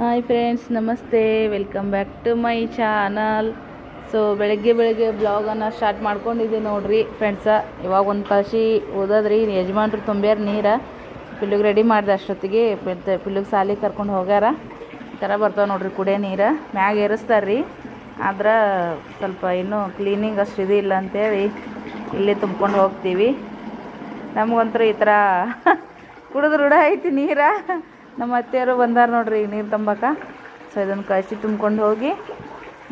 Hi friends ನಮಸ್ತೆ. Welcome back to my channel so ಬೆಳಗ್ಗೆ ಬೆಳಗ್ಗೆ ಬ್ಲಾಗನ್ನು ಸ್ಟಾರ್ಟ್ ಮಾಡ್ಕೊಂಡಿದ್ದೆ ನೋಡ್ರಿ ಫ್ರೆಂಡ್ಸ ಇವಾಗ ಒಂದು ಕಾಶಿ ಓದದ್ರಿ ಯಜಮಾನ್ರು ತುಂಬ್ಯಾರ ನೀರ. ಪಿಲ್ಲುಗೆ ರೆಡಿ ಮಾಡಿದೆ ಅಷ್ಟೊತ್ತಿಗೆ. ಪಿಲ್ಲುಗೆ ಸಾಲಿ ಕರ್ಕೊಂಡು ಹೋಗ್ಯಾರ. ಈ ಥರ ಬರ್ತಾವೆ ನೋಡ್ರಿ ಕುಡಿಯೋ ನೀರು. ಮ್ಯಾಗ ಏರಿಸ್ತಾರೆ ರೀ ಆದ್ರೆ ಸ್ವಲ್ಪ ಇನ್ನೂ ಕ್ಲೀನಿಂಗ್ ಅಷ್ಟು ಇಲ್ಲ ಅಂತೇಳಿ ಇಲ್ಲಿ ತುಂಬ್ಕೊಂಡು ಹೋಗ್ತೀವಿ. ನಮಗಂತೂ ಈ ಥರ ಕುಡಿದು ರೂಢ ಐತಿ ನೀರ. ನಮ್ಮ ಅತ್ತೆಯವರು ಬಂದಾರ ನೋಡ್ರಿ ಈಗ ನೀರು ತುಂಬಕ. ಸೊ ಇದನ್ನು ಕಳಿಸಿ ತುಂಬ್ಕೊಂಡು ಹೋಗಿ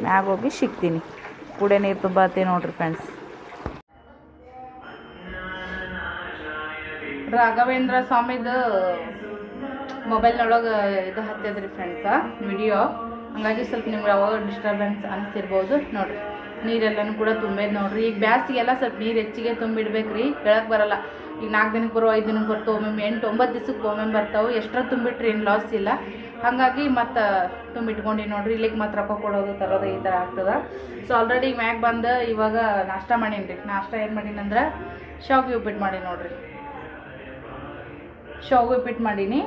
ಮ್ಯಾಗ ಹೋಗಿ ಸಿಗ್ತೀನಿ. ಕುಡಿಯೋ ನೀರು ತುಂಬತ್ತೆ ನೋಡ್ರಿ ಫ್ರೆಂಡ್ಸ್ ರಾಘವೇಂದ್ರ ಸ್ವಾಮಿದು ಮೊಬೈಲ್ನೊಳಗೆ ಇದು ಹತ್ತದ್ರಿ ಫ್ರೆಂಡ್ಸ ವಿಡಿಯೋ ಹಂಗಾಗಿ ಸ್ವಲ್ಪ ನಿಮ್ಗೆ ಅವಾಗ ಡಿಸ್ಟರ್ಬೆನ್ಸ್ ಅನಿಸ್ತಿರ್ಬೋದು ನೋಡ್ರಿ. ನೀರೆಲ್ಲನೂ ಕೂಡ ತುಂಬೇದು ನೋಡ್ರಿ. ಈಗ ಬ್ಯಾಸಿಗೆಲ್ಲ ಸ್ವಲ್ಪ ನೀರು ಹೆಚ್ಚಿಗೆ ತುಂಬಿಡ್ಬೇಕು ರೀ ಹೇಳಕ್ಕೆ ಬರಲ್ಲ. ಈಗ ನಾಲ್ಕು ದಿನಕ್ಕೆ ಬರೋ, ಐದು ದಿನಕ್ಕೆ ಬರ್ತಾವೆ ಒಮ್ಮೊಮ್ಮೆ ಎಂಟು, ಒಂಬತ್ತು ದಿವ್ಸಕ್ಕೆ ಒಮ್ಮೊಮ್ಮೆ ಬರ್ತಾವೆ. ಎಷ್ಟರ ತುಂಬಿಟ್ರಿ ಏನು ಲಾಸ್ ಇಲ್ಲ. ಹಾಗಾಗಿ ಮತ್ತು ತುಂಬಿಟ್ಕೊಂಡು ನೋಡ್ರಿ. ಇಲ್ಲಿಗೆ ಮತ್ತೆ ರೊಕ್ಕ ಕೊಡೋದು, ತರೋದು ಈ ಥರ ಆಗ್ತದೆ. ಸೊ ಆಲ್ರೆಡಿ ಮ್ಯಾಗ ಬಂದು, ಇವಾಗ ನಾಷ್ಟ ಮಾಡೀನಿ ರೀ ನಾಷ್ಟ ಏನು ಮಾಡೀನಿ ಅಂದ್ರೆ ಶಾವಿಗೆ ಉಪ್ಪಿಟ್ಟು ಮಾಡಿ ನೋಡ್ರಿ. ಶಾವಿಗೆ ಉಪ್ಪಿಟ್ಟು ಮಾಡೀನಿ.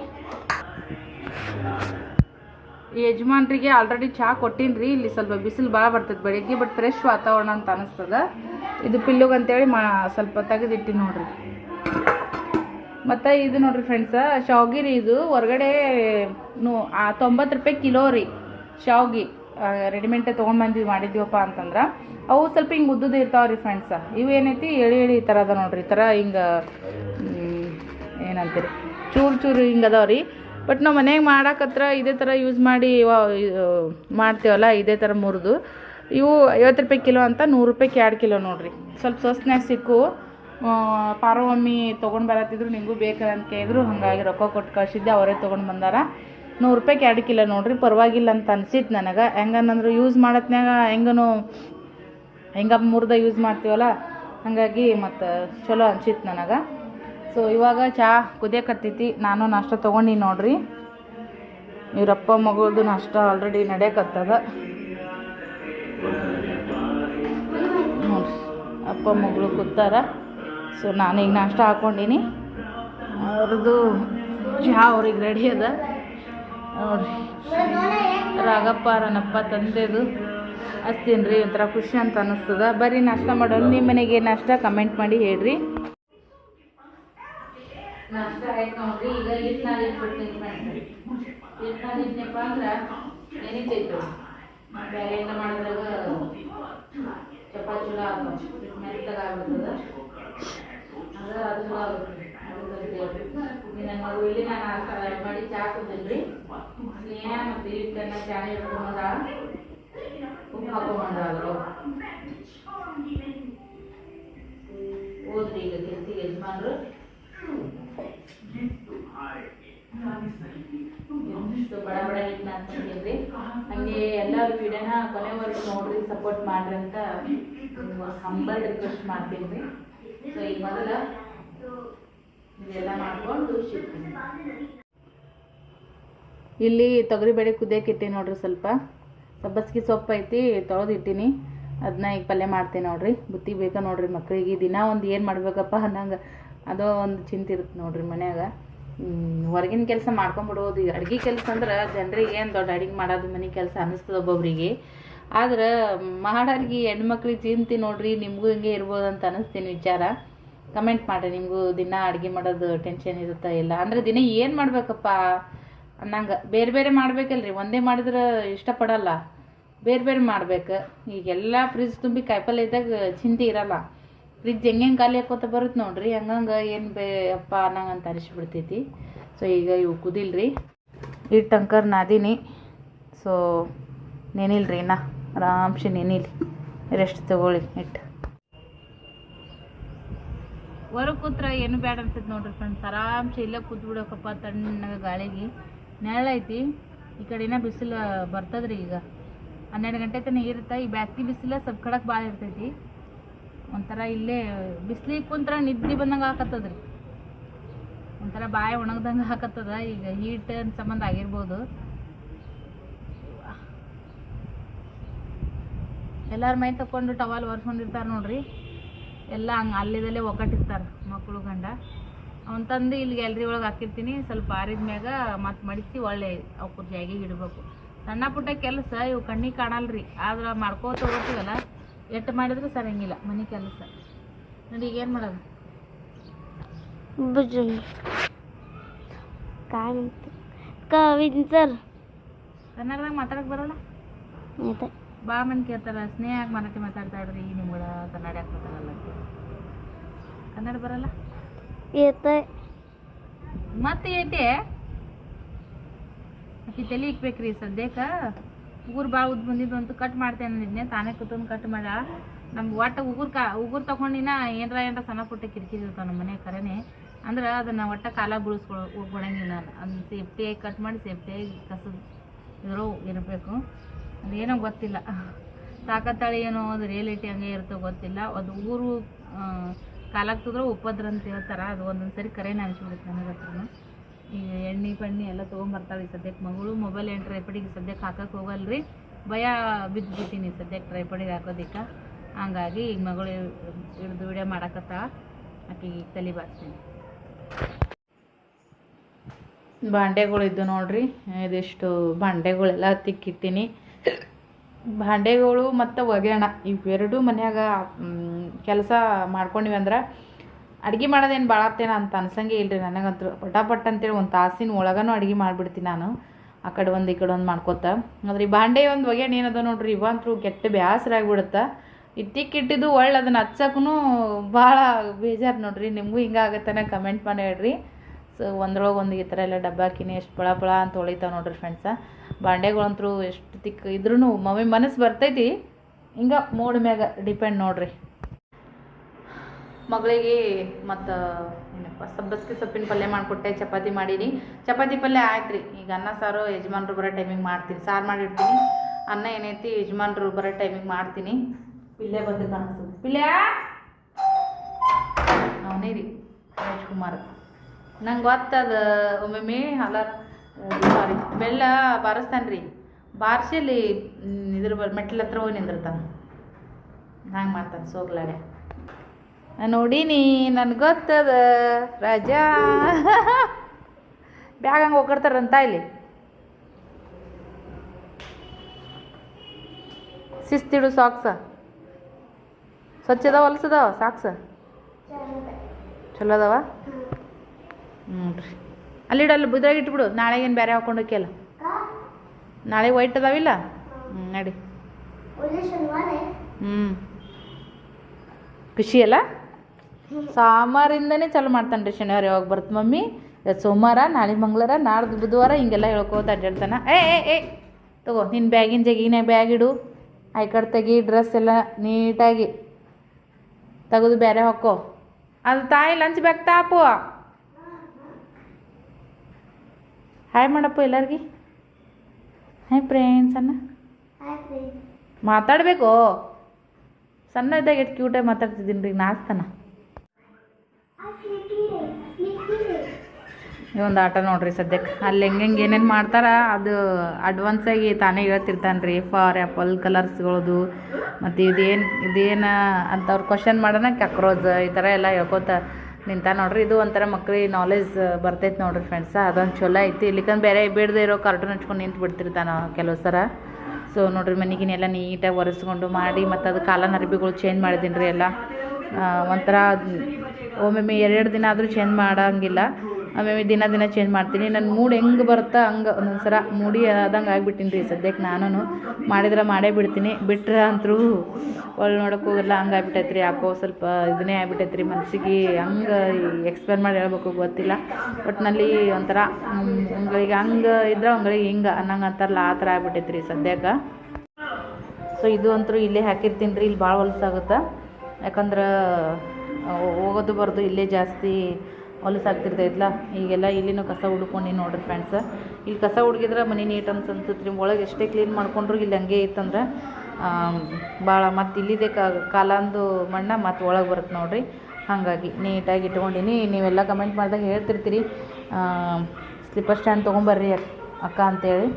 ಯಜಮಾನ್ರಿಗೆ ಆಲ್ರೆಡಿ ಚಹಾ ಕೊಟ್ಟೀನಿ ರೀ ಇಲ್ಲಿ ಸ್ವಲ್ಪ ಬಿಸಿಲು ಭಾಳ ಬರ್ತದೆ ಬೆಳಿಗ್ಗೆ ಬಟ್ ಫ್ರೆಶ್ ವಾತಾವರಣ ಅಂತ ಅನಿಸ್ತದೆ. ಇದು ಪಿಲ್ಲುಗ್ ಅಂತೇಳಿ ಮಾ, ಸ್ವಲ್ಪ ತೆಗೆದಿಟ್ಟಿನಿ ನೋಡ್ರಿ. ಮತ್ತು ಇದು ನೋಡ್ರಿ ಫ್ರೆಂಡ್ಸ ಶಾವ್ಗಿ ರೀ ಇದು ಹೊರಗಡೆ ನೂ ತೊಂಬತ್ತು ರೂಪಾಯಿ ಕಿಲೋ ರೀ ಶಾವ್ಗಿ. ರೆಡಿಮೇಡೇ ತೊಗೊಂಡ್ಬಂದು ಮಾಡಿದ್ವಪ್ಪ ಅಂತಂದ್ರೆ. ಅವು ಸ್ವಲ್ಪ ಹಿಂಗೆ ಉದ್ದದ ಇರ್ತಾವೆ ರೀ ಫ್ರೆಂಡ್ಸ ಇವು ಏನೈತಿ ಎಳಿ ಎಳಿ ಈ ಥರ ಅದ ನೋಡ್ರಿ, ಈ ಥರ ಹಿಂಗೆ ಏನಂತೀರಿ? ಚೂರು ಚೂರು ಹಿಂಗೆ ಅದಾವ ರೀ. ಬಟ್ ನಾವು ಮನೆಗೆ ಮಾಡೋಕತ್ರ ಇದೇ ಥರ ಯೂಸ್ ಮಾಡಿ ಮಾಡ್ತೀವಲ್ಲ, ಇದೇ ಥರ ಮುರಿದು. ಇವು ಐವತ್ತು ರೂಪಾಯಿ ಕಿಲೋ ಅಂತ ನೂರು ರೂಪಾಯಿಗೆ ಎರಡು ಕಿಲೋ ನೋಡಿರಿ. ಸ್ವಲ್ಪ ಸಸ್ನ್ಯಾಗ ಸಿಕ್ಕು. ಪಾರವಮ್ಮಿ ತೊಗೊಂಡು ಬರತ್ತಿದ್ರು ನಿಮಗೂ ಬೇಕು ಅಂತ ಕೇಳಿದ್ರು. ಹಾಗಾಗಿ ರೊಕ್ಕ ಕೊಟ್ಟು ಕಳಿಸಿದ್ದೆ, ಅವರೇ ತೊಗೊಂಡು ಬಂದಾರ. ನೂರು ರೂಪಾಯಿಗೆ ಎರಡು ಕಿಲೋ ನೋಡಿರಿ, ಪರವಾಗಿಲ್ಲ ಅಂತ ಅನ್ಸಿತ್ತು ನನಗೆ. ಹೆಂಗನ್ನಂದ್ರೆ ಯೂಸ್ ಮಾಡತ್ನಾಗ ಹೆಂಗನು ಹೆಂಗ ಮುರ್ದ ಯೂಸ್ ಮಾಡ್ತೀವಲ್ಲ, ಹಾಗಾಗಿ ಮತ್ತು ಚಲೋ ಅನ್ಸಿತ್ತು ನನಗೆ. ಸೊ ಇವಾಗ ಚಹಾ ಕುದಿಯಕತ್ತೈತಿ ನಾನು ನಾಷ್ಟ ತೊಗೊಂಡು ನೋಡ್ರಿ. ಇವರಪ್ಪ ಮಗಳದು ನಾಷ್ಟ ಆಲ್ರೆಡಿ ನಡೆಯಕತ್ತದ ನೋಡ್ರಿ, ಅಪ್ಪ ಮಗಳು ಕೂತಾರ. ಸೊ ನಾನು ಈಗ ನಾಷ್ಟ ಹಾಕ್ಕೊಂಡಿನಿ ಅವ್ರದ್ದು ಚಹಾ ಅವ್ರಿಗೆ ರೆಡಿ ಅದ. ನೋಡ್ರಿ, ರಾಗಪ್ಪ ರನಪ್ಪ ತಂದೆದು. ಹಚ್ತೀನಿ ರೀ ಒಂಥರ ಖುಷಿ ಅಂತ ಅನ್ನಿಸ್ತದ ಬರ್ರಿ, ನಾಷ್ಟ ಮಾಡೋಣ. ನಿಮ್ಮ ಮನೆಗೆ ನಾಷ್ಟ ಕಮೆಂಟ್ ಮಾಡಿ ಹೇಳ್ರಿ. ನಾಷ್ಟ ಆಯ್ತು ನೋಡ್ರಿ ಈಗ ಹಿಟ್ನಾಗ ಇಟ್ಬಿಡ್ತೀನಿ ಫ್ರೆಂಡ್ಸ್ ಹಿಟ್ನಾಗ ಇಟ್ನಪ್ಪ ಅಂದ್ರೆ ನೆನಿತೈತು ಬೇರೆ ಎಲ್ಲ ಮಾಡಿದ್ರಾಗ ಚಪಾತಿ ಚಲೋ ಹಿಟ್ಟು ಮೆತ್ತಗ ಆಗ್ಬಿಡ್ತದ ಅದ ಅದು ಚಲೋ ಆಗುತ್ತೆ ನಾನು ಇಲ್ಲಿ ನಾನು ನಾಷ್ಟ ಮಾಡಿ ಚಾ ಕುದ್ದೀನಿ ರೀ ಸ್ನೇಹ ಮತ್ತು ದಿಲೀಪ್ ತನ್ನ ಚಾನೆ ಇಟ್ಕೊಂಡ ಉಪ್ಪು ಹಾಕೊಂಡ್ಬಂದಾದ್ರು ಹೋದ್ರಿ ಈಗ ಯಜಮಾನ್ರು ಇಷ್ಟು ಬಡ ಬಡ ಹಾಕ್ಕೊಂಡಿದ್ರಿ ಹಂಗೆ ಎಲ್ಲರೂ ವಿಡಿಯೋನ ಕೊನೆವರೆಗೂ ನೋಡ್ರಿ ಸಪೋರ್ಟ್ ಮಾಡ್ರಿ ಅಂತ ಹಂಬಲ್ ರಿಕ್ವೆಸ್ಟ್ ಮಾಡ್ತೀನಿ ರೀ. ಸೊ ಈಗ ಮೊದಲ ಇದೆಲ್ಲ ಮಾಡ್ಕೊಂಡು ಇಲ್ಲಿ ತೊಗರಿಬೇಳೆ ಕುದಿಯಕ್ಕೆ ಇಟ್ಟಿ ನೋಡ್ರಿ ಸ್ವಲ್ಪ. ಸಬ್ಬಸ್ಗಿ ಸೊಪ್ಪು ಐತಿ, ತೊಳೆದು ಇಟ್ಟೀನಿ. ಅದನ್ನ ಈಗ ಪಲ್ಯ ಮಾಡ್ತೀನಿ ನೋಡ್ರಿ. ಬುತ್ತಿ ಬೇಕಾ ನೋಡ್ರಿ ಮಕ್ಕಳಿಗೆ ದಿನ ಒಂದು ಏನು ಮಾಡಬೇಕಪ್ಪ ಅನ್ನಂಗೆ. ಅದೋ ಒಂದು ಚಿಂತೆ ಇರುತ್ತೆ ನೋಡ್ರಿ ಮನ್ಯಾಗ. ಹೊರಗಿನ ಕೆಲಸ ಮಾಡ್ಕೊಂಬಿಡೋದು. ಈಗ ಅಡ್ಗೆ ಕೆಲಸ ಅಂದ್ರೆ ಜನರಿಗೆ ಏನು ದೊಡ್ಡ ಅಡುಗೆ ಮಾಡೋದು ಮನೆ ಕೆಲಸ ಅನ್ನಿಸ್ತದೆ ಒಬ್ಬೊಬ್ರಿಗೆ. ಆದ್ರೆ ಮಾಡೋರಿಗೆ ಹೆಣ್ಮಕ್ಳಿಗೆ ಚಿಂತೆ ನೋಡ್ರಿ, ನಿಮಗೂ ಹಿಂಗೆ ಇರ್ಬೋದು ಅಂತ ಅನ್ನಿಸ್ತೀನಿ ವಿಚಾರ. ಕಮೆಂಟ್ ಮಾಡಿ ನಿಮಗೂ ದಿನ ಅಡುಗೆ ಮಾಡೋದು ಟೆನ್ಷನ್ ಇರುತ್ತಾ ಇಲ್ಲ? ಅಂದರೆ ದಿನ ಏನು ಮಾಡಬೇಕಪ್ಪ? ಅನ್ನಂಗೆ ಬೇರೆ ಬೇರೆ ಮಾಡ್ಬೇಕಲ್ರಿ, ಒಂದೇ ಮಾಡಿದ್ರೆ ಇಷ್ಟಪಡಲ್ಲ. ಬೇರೆ ಬೇರೆ ಮಾಡ್ಬೇಕು. ಈಗೆಲ್ಲ ಫ್ರಿಜ್ ತುಂಬಿ ಕಾಯಿಪಲ್ಯ ಇದ್ದಾಗ ಚಿಂತೆ ಇರಲ್ಲ. ಫ್ರಿಜ್ ಹೆಂಗೆ ಖಾಲಿ ಹಾಕೋತ ಬರುತ್ತೆ ನೋಡ್ರಿ, ಹಂಗಂಗೆ ಏನು ಬೇ ಅಪ್ಪ ಅನ್ನಂಗೆ ಅಂತ ಅನಿಸ್ಬಿಡ್ತೈತಿ ಸೊ ಈಗ ಇವು ಕುದಿಲ್ರಿ. ಈ ಟಂಕರ್ ನಾದೀನಿ. ಸೊ ನೆನಿಲ್ರಿ ಇನ್ನ. ಆರಾಮ್ಸೆ ನೆನಿಲಿ. ರೆಸ್ಟ್ ತಗೊಳ್ಳಿ ಇಟ್ಟು ಹೊರಗೆ ಕೂತ್ರ ಏನು ಬೇಡ ಅನ್ಸೈತೆ ನೋಡ್ರಿ ಫ್ರೆಂಡ್ಸ್ ಆರಾಮ್ಸೆ ಇಲ್ಲೇ ಕೂತ್ ಬಿಡೋಕಪ್ಪ ತಣ್ಣಗೆ ಗಾಳಿಗೆ. ನೆರಳೈತಿ ಈ ಕಡೆನ ಬಿಸಿಲು ಬರ್ತದ್ರಿ ಈಗ. ಹನ್ನೆರಡು ಗಂಟೆ ತನಕ ಇರುತ್ತೆ, ಈ ಬ್ಯಾಸ್ಗೆ ಬಿಸಿಲ ಸ್ವಲ್ಪ ಕಡಕ್ ಭಾಳ ಇರ್ತೈತಿ. ಒಂಥರ ಇಲ್ಲೇ ಬಿಸ್ಲಿಗೆ ಕುಂತ್ರ ನಿದ್ದೆ ಬಂದಂಗೆ ಹಾಕತ್ತದ್ರಿ ಒಂಥರ ಬಾಯಿ ಒಣಗ್ದಂಗೆ ಹಾಕತ್ತದ ಈಗ ಹೀಟ್ ಸಂಬಂಧ ಆಗಿರ್ಬೋದು. ಎಲ್ಲರ ಮೈ ತಕೊಂಡು ಟವಲ್ ಒರೆಸ್ಕೊಂಡಿರ್ತಾರೆ ನೋಡ್ರಿ. ಎಲ್ಲ ಹಂಗೆ ಅಲ್ಲಿದಲ್ಲೇ ಒಕ್ಕಟ್ಟಿರ್ತಾರೆ ಮಕ್ಕಳು ಗಂಡ. ಅವ್ನು ತಂದು ಇಲ್ಲಿ ಗ್ಯಾಲ್ರಿ ಒಳಗೆ ಹಾಕಿರ್ತೀನಿ. ಸ್ವಲ್ಪ ಆರಿದ ಮ್ಯಾಗ ಮತ್ತೆ ಮಡಿಸಿ ಒಳ್ಳೆ ಅವ್ರ ಜಾಗಿಗೆ ಇಡಬೇಕು. ಸಣ್ಣ ಪುಟ್ಟ ಕೆಲಸ ಇವು ಕಣ್ಣಿಗೆ ಕಾಣಲ್ರಿ. ಆದ್ರೆ ಮಾಡ್ಕೋತ ಹೋಗ್ತೀವಲ್ಲ. ಎಟ್ಟು ಮಾಡಿದ್ರು ಸರಂಗಿಲ್ಲ ಮನೆ ಕೆಲಸ ನೋಡಿ ಈಗ ಏನು ಮಾಡೋದು भुजून काय म्हणते कविन सर ಕನ್ನಡದಾಗ ಮಾತಾಡಕ್ಕೆ ಬರೋಲ್ಲ येते ಭಾಳ ಮಂದಿ ಕೇಳ್ತಾರ ಸ್ನೇಹ ಮರಾಠಿ ಮಾತಾಡ್ತಾಳ್ರಿ ನಿಮ್ಗಳ ಕನ್ನಡ ಯಾಕೆ ಮಾತಾಡಲ್ಲ ಅಂತ ಕನ್ನಡ ಬರಲ್ಲ येते ಮತ್ತೆ ಐತೆ ಆಕಿ ತಲೆ ಇಕ್ಬೇಕ್ರಿ ಸದ್ಯಕ್ಕೆ ಉಗುರು ಭಾಳ ಉದ್ದು ಬಂದಿದ್ದು ಕಟ್ ಮಾಡ್ತೇನೆ ಅಂದಿದ್ನೆ. ತಾನೇ ಕೂತ್ಕೊಂಡು ಕಟ್ ಮಾಡ ನಮ್ಗೆ ಒಟ್ಟು ಉಗುರು ಕಾ, ಉಗುರು ತೊಗೊಂಡಿನ ಏನರ ಏನರ ಸಣ್ಣ ಪುಟ್ಟ ಕಿರಿಕಿರಿ ಇರ್ತಾವ ನಮ್ಮ ಮನೆ ಕರೆನೇ. ಅಂದ್ರೆ ಅದನ್ನು ಒಟ್ಟ ಕಾಲ ಬೀಳಿಸ್ಕೊಳ ಹೋಗ್ಬಿಡಂಗಿಲ್ಲ ಅದನ್ನ ಸೇಫ್ಟಿಯಾಗಿ ಕಟ್ ಮಾಡಿ ಸೇಫ್ಟಿಯಾಗಿ ಕಸದ ಇರೋ ಇರಬೇಕು. ಅದೇನೋ ಗೊತ್ತಿಲ್ಲ. ತಾಕತ್ತಾಳಿ ಏನೋ ಅದು ರಿಯಾಲಿಟಿ ಹಂಗೆ ಇರ್ತೋ ಗೊತ್ತಿಲ್ಲ. ಅದು ಊರು ಕಾಲಾಗ್ತದ್ರೆ ಉಪದ್ರ ಅಂತ ಹೇಳ್ತಾರೆ. ಅದು ಒಂದೊಂದು ಸರಿ ಕರೆನೇ ಅನಿಸ್ಬಿಡುತ್ತೆ ನನಗೆ ಈಗ ಎಣ್ಣೆ ಪಣ್ಣಿ ಎಲ್ಲ ತೊಗೊಂಬರ್ತಾಳೆ ಸದ್ಯಕ್ಕೆ. ಮಗಳು ಮೊಬೈಲ್ ಏನು ಟ್ರೈಪಡಿಗೆ ಸದ್ಯಕ್ಕೆ ಹಾಕಕ್ಕೆ ಹೋಗಲ್ರಿ. ಭಯ ಬಿದ್ದುಬಿಟ್ಟಿನಿ ಸದ್ಯಕ್ಕೆ ಟ್ರೈಪಡಿಗೆ ಹಾಕೋದಿಕ್ಕೆ. ಹಂಗಾಗಿ ಈಗ ಮಗಳು ಹಿಡ್ದು ವಿಡಿಯೋ ಮಾಡಾಕತ್ತಾಳ ಆಕೆಗೆ ಈಗ ತಲೆ ಬಾಂಡೆಗಳು ಇದ್ದು ನೋಡ್ರಿ, ಇದಿಷ್ಟು ಬಾಂಡೆಗಳೆಲ್ಲ ತಿಕ್ಕಿಟ್ಟಿನಿ. ಬಾಂಡೆಗಳು ಮತ್ತು ಒಗ್ಯಾಣ. ಇವೆರಡೂ ಮನ್ಯಾಗ ಕೆಲಸ ಮಾಡ್ಕೊಂಡಿವಿ ಅಂದ್ರೆ ಅಡುಗೆ ಮಾಡೋದೇನು ಭಾಳತ್ತೇನ ಅಂತ ಅನ್ಸಂಗೆ ಇಲ್ಲರಿ ನನಗಂತೂ ಪಟಾಪಟ್ ಅಂತೇಳಿ ಒಂದು ತಾಸಿನ ಒಳಗೂ ಅಡುಗೆ ಮಾಡಿಬಿಡ್ತೀನಿ ನಾನು. ಆ ಕಡೆ ಒಂದು, ಈ ಕಡೆ ಒಂದು ಮಾಡ್ಕೋತ. ಆದ್ರೆ ಈ ಬಾಂಡೆ ಒಂದು ಬಗೆ ಏನದ ನೋಡ್ರಿ ಇವಂತೂ ಕೆಟ್ಟ ಬೇಸರ ಆಗಿಬಿಡುತ್ತೆ. ಇಟ್ಟಿಕ್ಕಿಟ್ಟಿದ್ದು ಒಳ್ಳೆ, ಅದನ್ನು ಹಚ್ಚಕ್ಕೂ ಭಾಳ ಬೇಜಾರು ನೋಡ್ರಿ. ನಿಮಗೂ ಹಿಂಗೆ ಆಗತ್ತಾನೆ ಕಮೆಂಟ್ ಮಾಡಿ ಹೇಳ್ರಿ. ಸೊ, ಒಂದ್ರೊಳಗೆ ಒಂದು ಈ ಥರ ಎಲ್ಲ ಡಬ್ಬ ಹಾಕಿನಿ, ಎಷ್ಟು ಪಳ ಪಳ ಅಂತ ಹೊಳಿತಾವೆ ನೋಡ್ರಿ ಫ್ರೆಂಡ್ಸ ಬಾಂಡೆಗಳಂತೂ ಎಷ್ಟು ತಿಕ್ಕ ಇದ್ರೂ ಮಮ್ಮಿ ಮನಸ್ಸು ಬರ್ತೈತಿ. ಹಿಂಗೆ ಮೋಡ್ ಮ್ಯಾಗ ಡಿಪೆಂಡ್ ನೋಡ್ರಿ. ಮಗಳಿಗೆ ಮತ್ತು ಏನಪ್ಪ ಸಬ್ಬಸ್ಗೆ ಸೊಪ್ಪಿನ ಪಲ್ಯ ಮಾಡಿಕೊಟ್ಟೆ ಚಪಾತಿ ಮಾಡೀನಿ. ಚಪಾತಿ ಪಲ್ಯ ಆಯ್ತು ರೀ ಈಗ ಅನ್ನ ಸಾರು ಯಜಮಾನ್ರು ಬರೋ ಟೈಮಿಗೆ ಮಾಡ್ತೀನಿ. ಸಾರು ಮಾಡಿರ್ತೀನಿ. ಅನ್ನ ಏನೈತಿ ಯಜಮಾನ್ರು ಬರೋ ಟೈಮಿಗೆ ಮಾಡ್ತೀನಿ. ಪಿಲ್ಲೆ ಬಂದು ಕಾಣಿಸ್ತದೆ ಪಿಲ್ಯ ಅವನೇ ರೀ ರಾಜ್ಕುಮಾರ್. ನಂಗೆ ಗೊತ್ತದ ಒಮ್ಮೊಮ್ಮೆ ಹಲ ಸಾರಿ ಬೆಲ್ಲ ಬಾರಿಸ್ತಾನೆ ರೀ. ಬಾರಿಸಿ ಅಲ್ಲಿ ಮ್, ಇದ್ರ ಮೆಟ್ಲ ಹತ್ರ ಹೋಗಿ ನಿಂದಿರ್ತಾನೆ. ಹಂಗೆ ಮಾಡ್ತಾನೆ ಸೋಗ್ಲಾಡೆ. ನೋಡೀನಿ ನನ್ಗೆ ಗೊತ್ತದ ರಜಾ. ಬ್ಯಾಗ್ ಹಂಗೆ ಒಗ್ಗಡ್ತಾರಂತ ಇಲ್ಲಿ ಶಿಸ್ತಿಡು ಸಾಕ್ಸ. ಸ್ವಚ್ಛದ ಹೊಲ್ಸದವ ಸಾಕ್ಸ? ಚಲೋ ಅದಾವ? ಹ್ಞೂ ರೀ. ಅಲ್ಲಿಡು ಅಲ್ಲಿ ಬುದ್ರಾಗ ಇಟ್ಬಿಡು. ನಾಳೆಗೇನು ಬೇರೆ ಹಾಕೊಂಡೋಕ್ಕೆಲ್ಲ. ನಾಳೆ ವೈಟ್ ಅದಾವಿಲ್ಲ? ಹ್ಞೂ ನಡಿ. ಹ್ಞೂ ಖುಷಿಯಲ್ಲ ಸಾಮಾರಿಂದನೇ ಚಾಲು ಮಾಡ್ತಾನೆ ರೀ ಶನಿವಾರ ಯಾವಾಗ ಬರ್ತು ಮಮ್ಮಿ? ಸೋಮವಾರ ನಾಳೆ ಮಂಗಳವಾರ ನಾಡ್ದು ಬುಧವಾರ ಹಿಂಗೆಲ್ಲ ಹೇಳ್ಕೋತ ಅಡ್ಡಾಡ್ತಾನೆ. ಏ ಏ ಏ ತಗೋ ನಿನ್ನ ಬ್ಯಾಗಿನ ಜಗಿನ ಬ್ಯಾಗ್ ಇಡು. ಐ ಕಡೆ ತೆಗಿ ಡ್ರೆಸ್ ಎಲ್ಲ ನೀಟಾಗಿ ತೆಗೆದು ಬೇರೆ ಹಾಕೋ. ಅದು ತಾಯಿ ಲಂಚ್ ಬ್ಯಾಗ್ ತಾಪು. ಹಾಯ್ ಮಾಡಪ್ಪ ಎಲ್ಲರಿಗೆ. ಹಾಯ್ ಫ್ರೆಂಡ್ಸ್ ಅನ್ನ ಮಾತಾಡಬೇಕು? ಸಣ್ಣ ಇದ್ದಾಗ ಎಷ್ಟು ಕ್ಯೂಟಾಗಿ ಮಾತಾಡ್ತಿದ್ದೀನಿ ರೀ ನಾಚ್ತಾನ ಒಂದು ಆಟ ನೋಡ್ರಿ ಸದ್ಯಕ್ಕೆ ಅಲ್ಲಿ ಹೆಂಗೆ ಏನೇನು ಮಾಡ್ತಾರ, ಅದು ಅಡ್ವಾನ್ಸಾಗಿ ತಾನೇ ಹೇಳ್ತಿರ್ತಾನೆ ರೀ ಫಾರ್ ಆ್ಯಪಲ್ ಕಲರ್ಸ್ಗಳದು ಮತ್ತು ಇದೇನು ಇದೇನು ಅಂತ ಅವ್ರು ಕ್ವಶನ್ ಮಾಡೋಣ ಕ್ಯಾಕ್ರೋಜ್ ಈ ಥರ ಎಲ್ಲ ಹೇಳ್ಕೊತ ನಿಂತ ನೋಡ್ರಿ. ಇದು ಒಂಥರ ಮಕ್ಳಿಗೆ ನಾಲೆಜ್ ಬರ್ತೈತೆ ನೋಡ್ರಿ ಫ್ರೆಂಡ್ಸ ಅದೊಂದು ಚಲೋ ಐತಿ. ಇಲ್ಲಿಕಂದ್ರೆ ಬೇರೆ ಬೇಡದೇ ಇರೋ ಕಾರ್ಟೂನ್ ಹಚ್ಕೊಂಡು ನಿಂತು ಬಿಡ್ತಿರ್ತಾನೆ ಕೆಲವು ಸರ. ಸೊ ನೋಡ್ರಿ ಮನೆಗಿನೆಲ್ಲ ನೀಟಾಗಿ ಒರೆಸ್ಕೊಂಡು ಮಾಡಿ, ಮತ್ತು ಅದು ಕಾಲನ ಅರ್ಬಿಗಳು ಚೇಂಜ್ ಮಾಡಿದ್ದೀನಿ ರೀ ಎಲ್ಲ. ಒಂಥರ ಒಮ್ಮೊಮ್ಮೆ ಎರಡು ದಿನ ಆದರೂ ಚೇಂಜ್ ಮಾಡೋಂಗಿಲ್ಲ. ಆಮೇಲೆ ದಿನ ದಿನ ಚೇಂಜ್ ಮಾಡ್ತೀನಿ. ನನ್ನ ಮೂಡ್ ಹೆಂಗೆ ಬರುತ್ತಾ ಹಂಗೆ ಒಂದೊಂದು ಸಲ ಮೂಡಿ ಆದಂಗೆ ಆಗಿಬಿಟ್ಟಿನಿ ರೀ ಸದ್ಯಕ್ಕೆ ನಾನು ಮಾಡಿದ್ರೆ ಮಾಡೇ ಬಿಡ್ತೀನಿ. ಬಿಟ್ರೆ ಅಂತರೂ ಒಳ್ಳೆ ನೋಡೋಕೆ ಹೋಗಲ್ಲ ಹಂಗೆ ಆಗ್ಬಿಟ್ಟೈತೆ ರೀ ಯಾಕೋ ಸ್ವಲ್ಪ ಇದನ್ನೇ ಆಗ್ಬಿಟ್ಟೈತೆ ರೀ ಮನಸ್ಸಿಗೆ ಹಂಗೆ ಎಕ್ಸ್ಪ್ಲೇನ್ ಮಾಡಿ ಹೇಳ್ಬೇಕು ಗೊತ್ತಿಲ್ಲ. ಒಟ್ಟಿನಲ್ಲಿ ಒಂಥರ ಹಂಗಳಿಗೆ ಹಂಗೆ ಇದ್ರೆ ಹಂಗಳಿಗೆ ಹಿಂಗೆ ಅನ್ನಂಗೆ ಅಂತಾರಲ್ಲ ಆ ಥರ ಆಗ್ಬಿಟ್ಟೈತೆ ರೀ ಸದ್ಯಕ್ಕೆ. ಸೊ ಇದು ಅಂತೂ ಇಲ್ಲೇ ಹಾಕಿರ್ತೀನಿ ರೀ ಇಲ್ಲಿ ಭಾಳ ಹೊಲಸಾಗುತ್ತೆ. ಯಾಕಂದ್ರೆ ಹೋಗೋದು ಬರೋದು ಇಲ್ಲೇ ಜಾಸ್ತಿ ಹೊಲಸಾಗ್ತಿರ್ತೈತ್ಲ ಈಗೆಲ್ಲ ಇಲ್ಲಿನೂ ಕಸ ಹುಡ್ಕೊಂಡು ನೋಡ್ರಿ ಫ್ರೆಂಡ್ಸ್ ಇಲ್ಲಿ ಕಸ ಹುಡುಗಿದ್ರೆ ಮನೆ ನೀಟ್ ಅನ್ಸುತ್ತೆ ರೀ. ಒಳಗೆ ಎಷ್ಟೇ ಕ್ಲೀನ್ ಮಾಡ್ಕೊಂಡ್ರು ಇಲ್ಲಿ ಹಂಗೆ ಇತ್ತಂದ್ರೆ ಭಾಳ ಮತ್ತು ಇಲ್ಲಿದೆ ಕಾಲಂದು ಮಣ್ಣ ಮತ್ತು ಒಳಗೆ ಬರುತ್ತೆ ನೋಡಿರಿ. ಹಾಗಾಗಿ ನೀಟಾಗಿ ಇಟ್ಕೊಂಡಿನಿ. ನೀವೆಲ್ಲ ಕಮೆಂಟ್ ಮಾಡಿದಾಗ ಹೇಳ್ತಿರ್ತೀರಿ. ಸ್ಲಿಪ್ಪರ್ ಸ್ಟ್ಯಾಂಡ್ ತೊಗೊಂಬರ್ರಿ ಅಕ್ಕ ಅಂತೇಳಿ.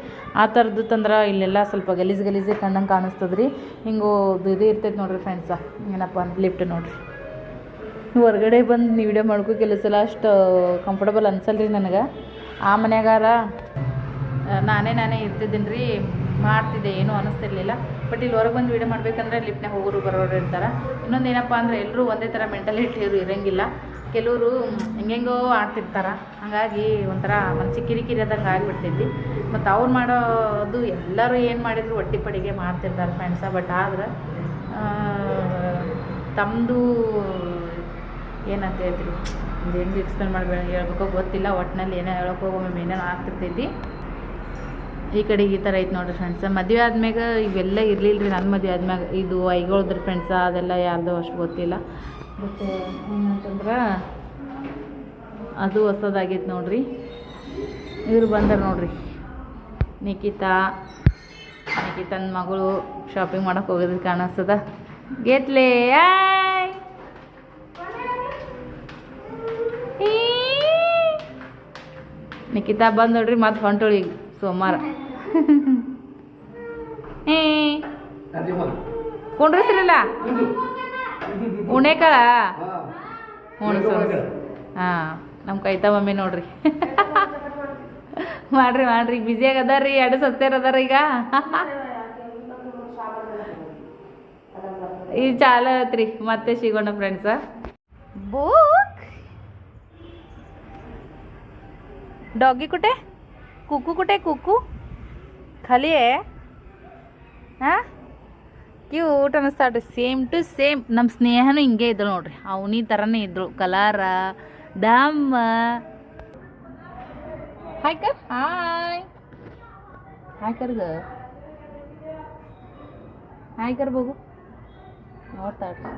ಆ ಥರದ್ದು ತಂದ್ರೆ ಇಲ್ಲೆಲ್ಲ ಸ್ವಲ್ಪ ಗಲೀಜು ಗಲೀಜೆ ಕಂಡಂಗೆ ಕಾಣಿಸ್ತದೆ ರೀ ಹಿಂಗೆ ಇದು ಇರ್ತೈತೆ ನೋಡಿರಿ ಫ್ರೆಂಡ್ಸ ಏನಪ್ಪ ಅಂತ ಲಿಫ್ಟ್ ನೋಡಿರಿ. ಹೊರಗಡೆ ಬಂದು ವಿಡಿಯೋ ಮಾಡ್ಕೋ ಕೆಲವು ಸಲ ಅಷ್ಟು ಕಂಫರ್ಟಬಲ್ ಅನ್ಸಲ್ರಿ ನನಗೆ. ಆ ಮನೆಗಾರ ನಾನೇ ನಾನೇ ಇರ್ತಿದ್ದೀನಿ ರೀ ಮಾಡ್ತಿದ್ದೆ, ಏನೂ ಅನ್ನಿಸ್ತಿರ್ಲಿಲ್ಲ ಬಟ್ ಇಲ್ಲಿ ಹೊರಗೆ ಬಂದು ವೀಡಿಯೋ ಮಾಡಬೇಕಂದ್ರೆ ಲಿಫ್ಟ್ನಾಗ ಹೋಗೋರು ಬರೋರು ಇರ್ತಾರೆ. ಇನ್ನೊಂದು ಏನಪ್ಪ ಅಂದರೆ ಎಲ್ಲರೂ ಒಂದೇ ಥರ ಮೆಂಟಾಲಿಟಿಯವರು ಇರಂಗಿಲ್ಲ. ಕೆಲವರು ಹೆಂಗೆಂಗೋ ಆಡ್ತಿರ್ತಾರೆ. ಹಾಗಾಗಿ ಒಂಥರ ಮನಸ್ಸಿಗೆ ಕಿರಿಕಿರಿ ಆದಂಗೆ ಆಗಿಬಿಡ್ತೈತಿ. ಮತ್ತು ಅವ್ರು ಮಾಡೋದು ಎಲ್ಲರೂ ಏನು ಮಾಡಿದ್ರು ಒಟ್ಟಿ ಪಡಿಗೆ ಮಾಡ್ತಿರ್ತಾರೆ ಫ್ರೆಂಡ್ಸ ಬಟ್ ಆದ್ರೆ ತಮ್ಮದು ಏನಂತ ಹೇಳ್ತೀರಿ ಹೆಂಗೆ ಎಕ್ಸ್ಪ್ಲೇನ್ ಮಾಡಬೇಕು ಹೇಳ್ಬೇಕೋ ಗೊತ್ತಿಲ್ಲ. ಒಟ್ಟಿನಲ್ಲಿ ಏನೋ ಹೇಳೋಕೆ ಒಮ್ಮೆ ಏನೇನೋ ಆಗ್ತಿರ್ತೈತಿ. ಈ ಕಡೆಗೆ ಈ ಥರ ಐತೆ ನೋಡಿರಿ ಫ್ರೆಂಡ್ಸ ಮದುವೆ ಆದ್ಮ್ಯಾಗ ಇವೆಲ್ಲ ಇರಲಿಲ್ಲ ರೀ ನನ್ನ ಮದುವೆ ಆದ್ಮ್ಯಾಗ ಇದು ಐಗೊಳ್ದ್ರಿ ಫ್ರೆಂಡ್ಸ ಅದೆಲ್ಲ ಯಾರ್ದೋ ಅಷ್ಟು ಗೊತ್ತಿಲ್ಲ. ಬಟ್ ಏನಂತಂದ್ರೆ ಅದು ಹೊಸದಾಗೈತೆ ನೋಡ್ರಿ. ಇವರು ಬಂದರು ನೋಡ್ರಿ. ನಿಖಿತಾ ನಿಖಿತನ ಮಗಳು ಶಾಪಿಂಗ್ ಮಾಡಕ್ಕೆ ಹೋಗೋದು ಕಾಣಿಸ್ತದ. ಗೆತ್ಲೇ. ನಿಖಿತಾ ಬಂದು ನೋಡ್ರಿ ಮತ್ತೆ ಹೊಂಟೋಳಿ ಈಗ ಸೋಮವಾರ. ಏ ಕುಂಡ್ರಸ್ರಲ್ಲ? ಉಣೆಕಾಳ? ಹುಣಸು ಹಾಂ ನಮ್ಮ ಕೈತಾ ಮಮ್ಮಿ ನೋಡ್ರಿ. ಮಾಡ್ರಿ ಮಾಡ್ರಿ. ಬ್ಯುಸಿಯಾಗಿ ಅದಾರ್ರಿ ಎರಡು ಸಸ್ತೇರ್ ಅದಾರ ಈಗ. ಈ ಚಾಲ ಐತ್ರಿ ಮತ್ತೆ ಸಿಗೋಣ ಫ್ರೆಂಡ್ಸ ಬುಕ್ ಡಾಗಿ ಕುಟೆ? ಕುಕ್ಕು ಕುಟೆ ಕುಕ್ಕು ಖಲಿಯೇ? ಹಾ? ಕ್ಯೂಟ್ ಅನ್ನಿಸ್ತಾಡ್ರಿ ಸೇಮ್ ಟು ಸೇಮ್ ನಮ್ಮ ಸ್ನೇಹನೂ ಹಿಂಗೆ ಇದ್ದಳು ನೋಡ್ರಿ. ಅವನಿ ಥರನೇ ಇದ್ದಳು ಕಲಾರ ಡಮ್ಮ ಹಾಯ್ ಕರ್. ಹಾಯ್ ಹಾಯ್ ಕರ್ಗ ಹಾಯ್ ಕರ್ ಬಗು. ನೋಡ್ತಾಡ್ರಿ